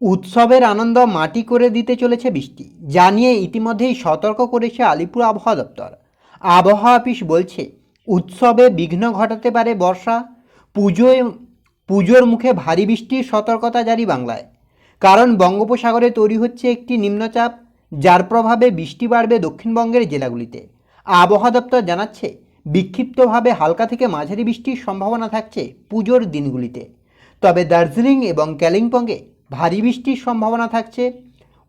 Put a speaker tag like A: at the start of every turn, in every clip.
A: উৎসবের আনন্দ মাটি করে দিতে চলেছে বৃষ্টি জানিয়ে ইতিমধ্যেই সতর্ক করেছে আলিপুর আবহাওয়া দপ্তর। আবহাওয়া অফিস বলছে, উৎসবে বিঘ্ন ঘটাতে পারে বর্ষা পুজোয় পুজোর মুখে ভারী বৃষ্টির সতর্কতা জারি বাংলায়। কারণ বঙ্গোপসাগরে তৈরি হচ্ছে একটি নিম্নচাপ, যার প্রভাবে বৃষ্টি বাড়বে দক্ষিণবঙ্গের জেলাগুলিতে। আবহাওয়া দপ্তর জানাচ্ছে, বিক্ষিপ্তভাবে হালকা থেকে মাঝারি বৃষ্টির সম্ভাবনা থাকছে পুজোর দিনগুলিতে। তবে দার্জিলিং এবং কালিম্পংয়ে ভারী বৃষ্টির সম্ভাবনা থাকছে।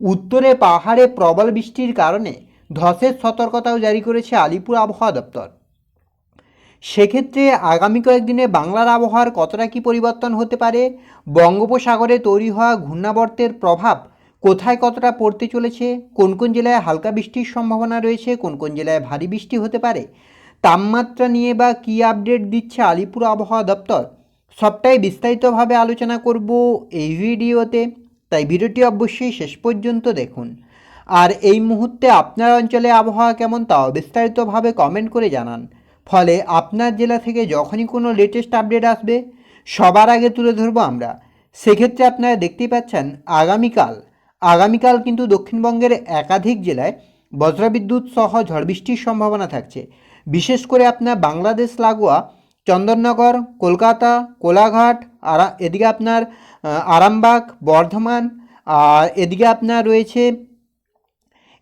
A: উত্তরে পাহাড়ে প্রবল বৃষ্টির কারণে ধসের সতর্কতাও জারি করেছে আলিপুর আবহাওয়া দপ্তর। সেক্ষেত্রে আগামী কয়েকদিনে বাংলার আবহাওয়ার কতটা কী পরিবর্তন হতে পারে, বঙ্গোপসাগরে তৈরি হওয়া ঘূর্ণাবর্তের প্রভাব কোথায় কতটা পড়তে চলেছে, কোন কোন জেলায় হালকা বৃষ্টির সম্ভাবনা রয়েছে, কোন কোন জেলায় ভারী বৃষ্টি হতে পারে, তাপমাত্রা নিয়ে বা কী আপডেট দিচ্ছে আলিপুর আবহাওয়া দপ্তর সবটাই বিস্তারিতভাবে আলোচনা করব এই ভিডিওতে, তাই ভিডিওটি অবশ্যই শেষ পর্যন্ত দেখুন। আর এই মুহূর্তে আপনার অঞ্চলে আবহাওয়া কেমন তাও বিস্তারিতভাবে কমেন্ট করে জানান। ফলে আপনার জেলা থেকে যখনই কোনো লেটেস্ট আপডেট আসবে, সবার আগে তুলে ধরবো আমরা। সেক্ষেত্রে আপনারা দেখতেই পাচ্ছেন, আগামীকাল আগামীকাল কিন্তু দক্ষিণবঙ্গের একাধিক জেলায় বজ্রবিদ্যুৎ সহ ঝড় বৃষ্টির সম্ভাবনা থাকছে। বিশেষ করে আপনার বাংলাদেশ, লাগোয়া চন্দননগর, কলকাতা, কোলাঘাট, আরা এদিকে আপনার আরামবাগ, বর্ধমান, আর এদিকে আপনার রয়েছে,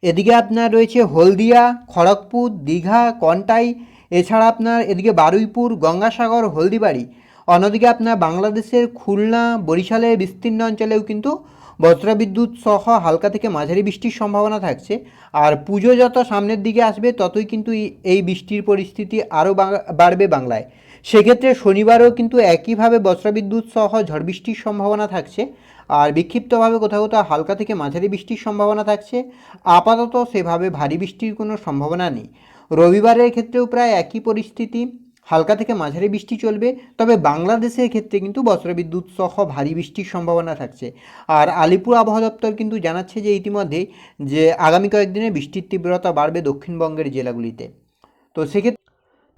A: এদিকে আপনার রয়েছে হলদিয়া, খড়গপুর, দীঘা, কন্টাই, এছাড়া আপনার এদিকে বারুইপুর, গঙ্গাসাগর, হলদিবাড়ি। অন্যদিকে আপনার বাংলাদেশের খুলনা, বরিশালের বিস্তীর্ণ অঞ্চলেও কিন্তু বজ্রবিদ্যুৎ সহ হালকা থেকে মাঝারি বৃষ্টির সম্ভাবনা থাকছে। আর পুজো যত সামনের দিকে আসবে, ততই কিন্তু এই- বৃষ্টির পরিস্থিতি আরও বাড়বে বাংলায়। সেক্ষেত্রে শনিবারও কিন্তু একইভাবে বজ্রবিদ্যুৎ সহ ঝড় বৃষ্টির সম্ভাবনা থাকছে। আর বিক্ষিপ্তভাবে কোথাও কোথাও হালকা থেকে মাঝারি বৃষ্টির সম্ভাবনা থাকছে। আপাতত সেভাবে ভারী বৃষ্টির কোনো সম্ভাবনা নেই। রবিবারের ক্ষেত্রেও প্রায় একই পরিস্থিতি। হালকা থেকে মাঝারি বৃষ্টি চলবে। তবে বাংলাদেশের ক্ষেত্রে কিন্তু বজ্রবিদ্যুৎ সহ ভারী বৃষ্টির সম্ভাবনা থাকছে। আর আলিপুর আবহাওয়া দপ্তর কিন্তু জানাচ্ছে যে ইতিমধ্যেই যে আগামী কয়েকদিনে বৃষ্টির তীব্রতা বাড়বে দক্ষিণবঙ্গের জেলাগুলিতে। তো সেক্ষেত্রে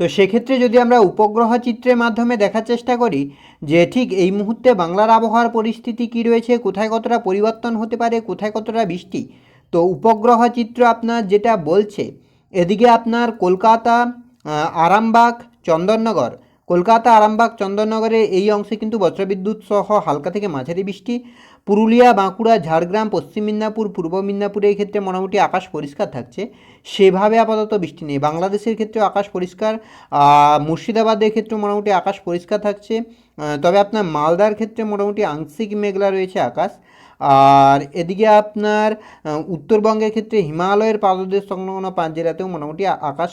A: তো সেক্ষেত্রে যদি আমরা উপগ্রহ চিত্রের মাধ্যমে দেখার চেষ্টা করি যে ঠিক এই মুহূর্তে বাংলার আবহাওয়ার পরিস্থিতি কী রয়েছে, কোথায় কতটা পরিবর্তন হতে পারে, কোথায় কতটা বৃষ্টি, তো উপগ্রহ চিত্র আপনার যেটা বলছে, এদিকে আপনার কলকাতা আরামবাগ, চন্দননগর, কলকাতা, আরামবাগ, চন্দননগরের এই অংশে কিন্তু বজ্রবিদ্যুৎ সহ হালকা থেকে মাঝারি বৃষ্টি পুরুলিয়া, বাঁকুড়া, ঝাড়গ্রাম, পশ্চিম মিদনাপুর, পূর্ব মিদনাপুরের ক্ষেত্রে মোটামুটি আকাশ পরিষ্কার থাকছে। সেভাবে আপাতত বৃষ্টি নেই। বাংলাদেশের ক্ষেত্রেও আকাশ পরিষ্কার। মুর্শিদাবাদের ক্ষেত্রে মোটামুটি আকাশ পরিষ্কার থাকছে। তবে আপনার মালদার ক্ষেত্রে মোটামুটি আংশিক মেঘলা রয়েছে আকাশ। আর এদিকে আপনার উত্তরবঙ্গের ক্ষেত্রে হিমালয়ের পাদদেশ সংলগ্ন পাঁচ জেলাতেও মোটামুটি আকাশ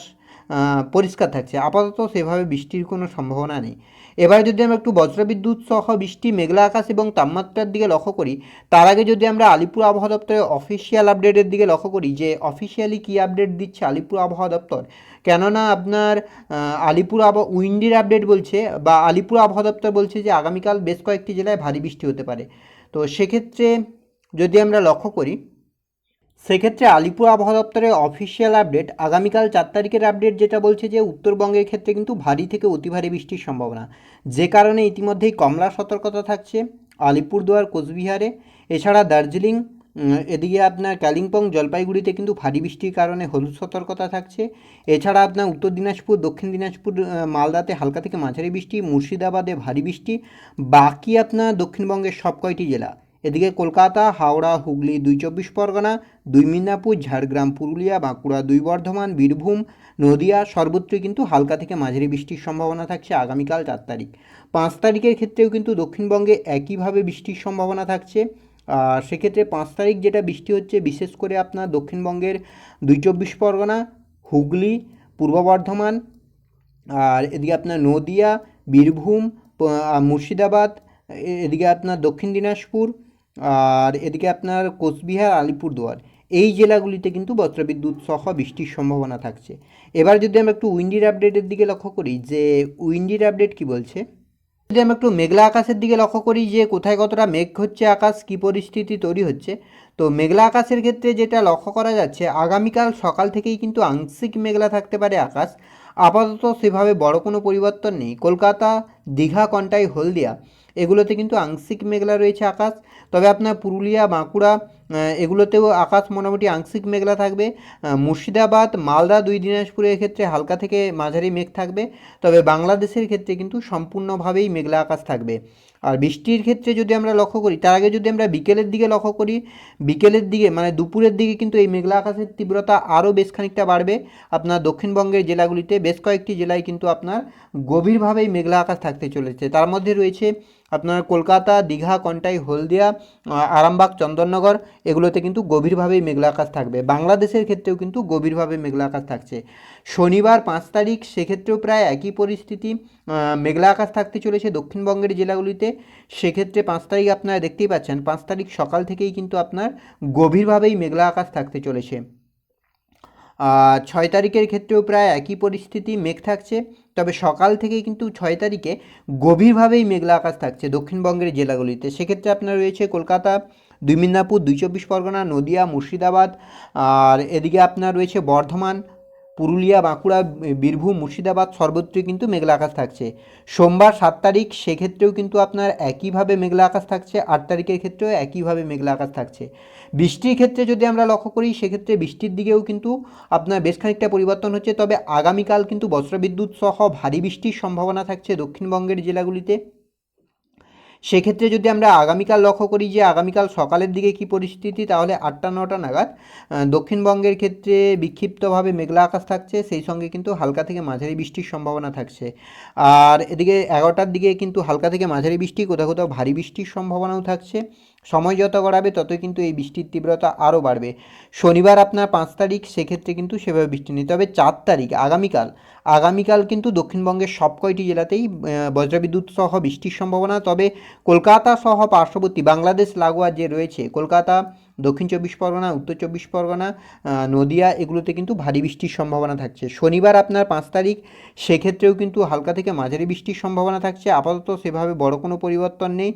A: পরিষ্কার থাকছে। আপাতত সেভাবে বৃষ্টির কোনো সম্ভাবনা নেই। এবার যদি আমরা একটু বজ্রবিদ্যুৎ সহ বৃষ্টি, মেঘলা আকাশ এবং তাপমাত্রার দিকে লক্ষ্য করি, তার আগে যদি আমরা আলিপুর আবহাওয়া দপ্তরের অফিসিয়াল আপডেটের দিকে লক্ষ্য করি, যে অফিসিয়ালি কী আপডেট দিচ্ছে আলিপুর আবহাওয়া দপ্তর? কেননা আপনার আলিপুর আবহাওয়া উইন্ডির আপডেট বলছে, বা আলিপুর আবহাওয়া দপ্তর বলছে যে আগামীকাল বেশ কয়েকটি জেলায় ভারী বৃষ্টি হতে পারে। তো সেক্ষেত্রে যদি আমরা লক্ষ্য করি সেক্ষেত্রে আলিপুর আবহাওয়া দপ্তরের অফিসিয়াল আপডেট আগামীকাল চার তারিখের আপডেট যেটা বলছে যে উত্তরবঙ্গের ক্ষেত্রে কিন্তু ভারী থেকে অতি ভারী বৃষ্টির সম্ভাবনা। যে কারণে ইতিমধ্যেই কমলা সতর্কতা থাকছে আলিপুরদুয়ার, কোচবিহারে। এছাড়া দার্জিলিং এদিকে আপনার কালিম্পং, জলপাইগুড়িতে কিন্তু ভারী বৃষ্টির কারণে হলুদ সতর্কতা থাকছে। এছাড়া আপনার উত্তর দিনাজপুর, দক্ষিণ দিনাজপুর মালদাতে হালকা থেকে মাঝারি বৃষ্টি, মুর্শিদাবাদে ভারী বৃষ্টি। বাকি আপনার দক্ষিণবঙ্গের সব কয়টি জেলা এদিকে কলকাতা, হাওড়া, হুগলি দুই চব্বিশ পরগনা, দুই মিদনাপুর, ঝাড়গ্রাম, পুরুলিয়া, বাঁকুড়া দুই বর্ধমান, বীরভূম, নদিয়া সর্বত্রই কিন্তু হালকা থেকে মাঝারি বৃষ্টির সম্ভাবনা থাকছে আগামীকাল চার তারিখ। পাঁচ তারিখের ক্ষেত্রেও কিন্তু দক্ষিণবঙ্গে একইভাবে বৃষ্টির সম্ভাবনা থাকছে। আর সেক্ষেত্রে পাঁচ তারিখ যেটা বৃষ্টি হচ্ছে, বিশেষ করে আপনার দক্ষিণবঙ্গের দুই চব্বিশ পরগনা, হুগলি, পূর্ব বর্ধমান, আর এদিকে আপনার নদিয়া, বীরভূম মুর্শিদাবাদ এদিকে আপনার দক্ষিণ দিনাজপুর আর এদিকে আপনার কোচবিহার, আলিপুরদুয়ার, এই জেলাগুলিতে কিন্তু বজ্রবিদ্যুৎ সহ বৃষ্টির সম্ভাবনা থাকছে। এবার যদি আমরা একটু উইন্ডির আপডেটের দিকে লক্ষ্য করি, যে উইন্ডির আপডেট কি বলছে? যদি আমরা একটু মেঘলা আকাশের দিকে লক্ষ্য করি, যে কোথায় কতটা মেঘ হচ্ছে, আকাশ কী পরিস্থিতি তৈরি হচ্ছে, তো মেঘলা আকাশের ক্ষেত্রে যেটা লক্ষ্য করা যাচ্ছে, আগামীকাল সকাল থেকেই কিন্তু আংশিক মেঘলা থাকতে পারে আকাশ। আপাতত সেভাবে বড় কোনো পরিবর্তন নেই। কলকাতা, দীঘা, কন্টাই, হলদিয়া, এগুলোতে কিন্তু আংশিক মেঘলা রয়েছে আকাশ। তবে আপনার পুরুলিয়া, বাঁকুড়া এগুলোতেও আকাশ মোটামুটি আংশিক মেঘলা থাকবে। মুর্শিদাবাদ, মালদা দুই দিনাজপুরের ক্ষেত্রে হালকা থেকে মাঝারি মেঘ থাকবে। তবে বাংলাদেশের ক্ষেত্রে কিন্তু সম্পূর্ণভাবেই মেঘলা আকাশ থাকবে। আর বৃষ্টির ক্ষেত্রে যদি আমরা লক্ষ্য করি, তার আগে যদি আমরা বিকেলের দিকে লক্ষ্য করি, বিকেলের দিকে মানে দুপুরের দিকে কিন্তু এই মেঘলা আকাশের তীব্রতা আরও বেশ খানিকটা বাড়বে। আপনার দক্ষিণবঙ্গের জেলাগুলিতে বেশ কয়েকটি জেলায় কিন্তু আপনার গভীরভাবেই মেঘলা আকাশ থাকতে চলেছে। তার মধ্যে রয়েছে আপনার কলকাতা, দীঘা, কন্টাই, হলদিয়া আরামবাগ, চন্দননগর, এগুলোতে কিন্তু গভীরভাবেই মেঘলা আকাশ থাকবে। বাংলাদেশের ক্ষেত্রেও কিন্তু গভীরভাবে মেঘলা আকাশ থাকছে। শনিবার পাঁচ তারিখ, সেক্ষেত্রেও প্রায় একই পরিস্থিতি মেঘলা আকাশ থাকতে চলেছে দক্ষিণবঙ্গের জেলাগুলিতে। সেক্ষেত্রে পাঁচ তারিখ আপনারা দেখতেই পাচ্ছেন, পাঁচ তারিখ সকাল থেকেই কিন্তু আপনার গভীরভাবেই মেঘলা আকাশ থাকতে চলেছে। ছয় তারিখের ক্ষেত্রেও প্রায় একই পরিস্থিতি, মেঘ থাকছে। তবে সকাল থেকে কিন্তু ছয় তারিখে গভীরভাবেই মেঘলা আকাশ থাকছে দক্ষিণবঙ্গের জেলাগুলিতে। সেক্ষেত্রে আপনার রয়েছে কলকাতা, দুই মিদনাপুর, দুই চব্বিশ পরগনা, নদিয়া, মুর্শিদাবাদ, আর এদিকে আপনার রয়েছে বর্ধমান পুরুলিয়া, বাঁকুড়া, বীরভূম, মুর্শিদাবাদ সর্বত্রই কিন্তু মেঘলা আকাশ থাকছে। সোমবার সাত তারিখ, সেক্ষেত্রেও কিন্তু আপনার একইভাবে মেঘলা আকাশ থাকছে। আট তারিখের ক্ষেত্রেও একইভাবে মেঘলা আকাশ থাকছে। বৃষ্টির ক্ষেত্রে যদি আমরা লক্ষ্য করি, সেক্ষেত্রে বৃষ্টির দিকেও কিন্তু আপনার বেশ খানিকটা পরিবর্তন হচ্ছে। তবে আগামীকাল কিন্তু বজ্রবিদ্যুৎ সহ ভারী বৃষ্টির সম্ভাবনা থাকছে দক্ষিণবঙ্গের জেলাগুলিতে। সেক্ষেত্রে যদি আমরা আগামীকাল লক্ষ্য করি যে আগামীকাল সকালের দিকে কি পরিস্থিতি, তাহলে আটটা, নটা নাগাদ দক্ষিণবঙ্গের ক্ষেত্রে বিক্ষিপ্তভাবে মেঘলা আকাশ থাকছে, সেই সঙ্গে কিন্তু হালকা থেকে মাঝারি বৃষ্টির সম্ভাবনা থাকছে। আর এদিকে এগারোটার দিকে কিন্তু হালকা থেকে মাঝারি বৃষ্টি, কোথাও কোথাও ভারী বৃষ্টির সম্ভাবনাও থাকছে। সময় যত গড়াবে ততই কিন্তু এই বৃষ্টির তীব্রতা আরও বাড়বে। শনিবার আপনার পাঁচ তারিখ, সেক্ষেত্রে কিন্তু সেভাবে বৃষ্টি নিতে তবে চার তারিখ, আগামীকাল আগামীকাল কিন্তু দক্ষিণবঙ্গের সব কয়টি জেলাতেই বজ্রবিদ্যুৎ সহ বৃষ্টির সম্ভাবনা। তবে কলকাতা সহ পার্শ্ববর্তী বাংলাদেশ, লাগোয়া যে রয়েছে, কলকাতা, দক্ষিণ চব্বিশ পরগনা, উত্তর চব্বিশ পরগনা নদিয়া, এগুলোতে কিন্তু ভারী বৃষ্টির সম্ভাবনা থাকছে। শনিবার আপনার পাঁচ তারিখ, সেক্ষেত্রেও কিন্তু হালকা থেকে মাঝারি বৃষ্টির সম্ভাবনা থাকছে। আপাতত সেভাবে বড় কোনো পরিবর্তন নেই।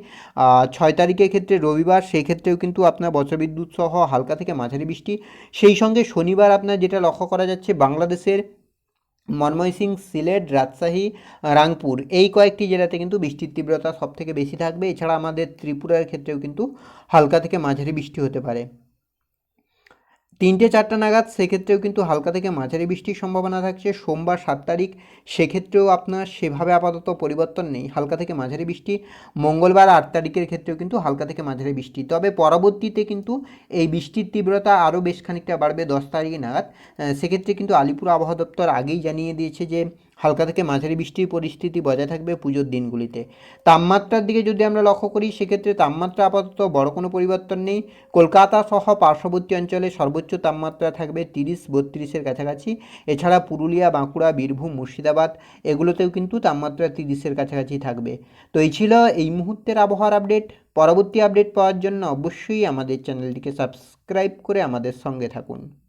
A: ছয় তারিখের ক্ষেত্রে রবিবার, সেই ক্ষেত্রেও কিন্তু আপনার বজ্রবিদ্যুৎ সহ হালকা থেকে মাঝারি বৃষ্টি। সেই সঙ্গে শনিবার আপনার যেটা লক্ষ্য করা যাচ্ছে, বাংলাদেশের মনময়সিং সিলেট, রাজশাহী, রাংপুর, এই কয়েকটি জেলাতে কিন্তু বৃষ্টির তীব্রতা সবথেকে বেশি থাকবে। এছাড়া আমাদের ত্রিপুরার ক্ষেত্রেও কিন্তু হালকা থেকে মাঝারি বৃষ্টি হতে পারে। তিনটে চারটা নাগাদ, সেক্ষেত্রেও কিন্তু হালকা থেকে মাঝারি বৃষ্টির সম্ভাবনা থাকছে। সোমবার সাত তারিখ, সেক্ষেত্রেও আপনার সেভাবে আপাতত পরিবর্তন নেই। হালকা থেকে মাঝারি বৃষ্টি, মঙ্গলবার আট তারিখের ক্ষেত্রেও কিন্তু হালকা থেকে মাঝারি বৃষ্টি। তবে পরবর্তীতে কিন্তু এই বৃষ্টির তীব্রতা আরও বেশ খানিকটা বাড়বে দশ তারিখ নাগাদ। সেক্ষেত্রে কিন্তু আলিপুর আবহাওয়া দপ্তর আগেই জানিয়ে দিয়েছে যে হালকা থেকে মাঝারি বৃষ্টির পরিস্থিতি বজায় থাকবে পুজোর দিনগুলিতে। তাপমাত্রার দিকে যদি আমরা লক্ষ্য করি, সেক্ষেত্রে তাপমাত্রা আপাতত বড় কোনো পরিবর্তন নেই। কলকাতা সহ পার্শ্ববর্তী অঞ্চলে সর্বোচ্চ তাপমাত্রা থাকবে তিরিশ, বত্রিশের কাছাকাছি। এছাড়া পুরুলিয়া, বাঁকুড়া, বীরভূম, মুর্শিদাবাদ, এগুলোতেও কিন্তু তাপমাত্রা তিরিশের কাছাকাছি থাকবে। তো এই ছিল এই মুহূর্তের আবহাওয়ার আপডেট। পরবর্তী আপডেট পাওয়ার জন্য অবশ্যই আমাদের চ্যানেলটিকে সাবস্ক্রাইব করে আমাদের সঙ্গে থাকুন।